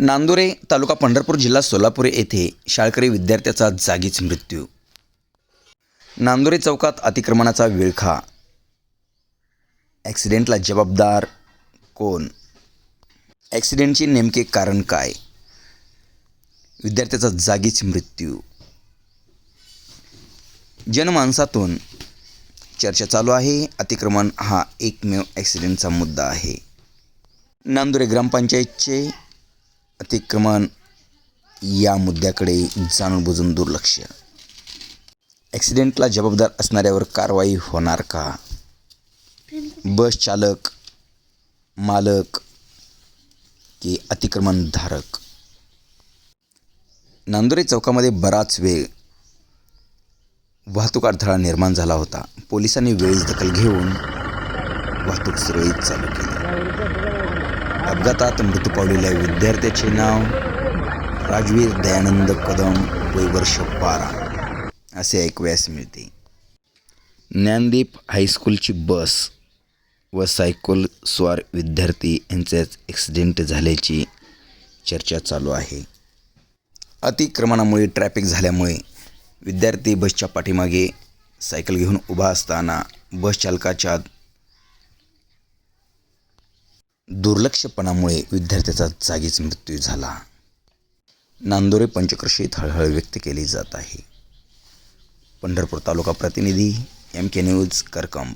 नांदुरे तालुका पंढरपूर जिल्हा सोलापूर येथे शाळकरी विद्यार्थ्याचा जागीच मृत्यू. नांदुरे चौकात अतिक्रमणाचा विळखा. ॲक्सिडेंटला जबाबदार कोण? ॲक्सिडेंटचे नेमके कारण काय? विद्यार्थ्याचा जागीच मृत्यू. जनमानसातून चर्चा चालू आहे. अतिक्रमण हा एकमेव ॲक्सिडेंटचा मुद्दा आहे. नांदुरे ग्रामपंचायतचे अतिक्रमण या मुद्द्याकडे जाणून बुजून दुर्लक्ष. ॲक्सिडेंटला जबाबदार असणाऱ्यावर कारवाई होणार का? बस चालक मालक की अतिक्रमणधारक नांदुरे चौकामध्ये बराच वेळ वाहतूक अडथळा निर्माण झाला होता. पोलिसांनी वेळीच दखल घेऊन वाहतूक सुरळीत चालू केली. अपघातात मृत्यू पावलेल्या विद्यार्थ्याचे नाव राजवीर दयानंद कदम वय वर्ष बारा. असे ऐकव्यास मिळते. ज्ञानदीप हायस्कूलची बस व सायकल स्वार विद्यार्थी यांचेच ॲक्सिडेंट झाल्याची चर्चा चालू आहे. अतिक्रमणामुळे ट्रॅफिक झाल्यामुळे विद्यार्थी बसच्या पाठीमागे सायकल घेऊन उभा असताना बस चालकाच्या दुर्लक्षपणामुळे विद्यार्थ्याचा जागीच मृत्यू झाला. नांदोरे पंचकृषीत हळहळ व्यक्त केली जात आहे. पंढरपूर तालुका प्रतिनिधी एम के न्यूज करकंब.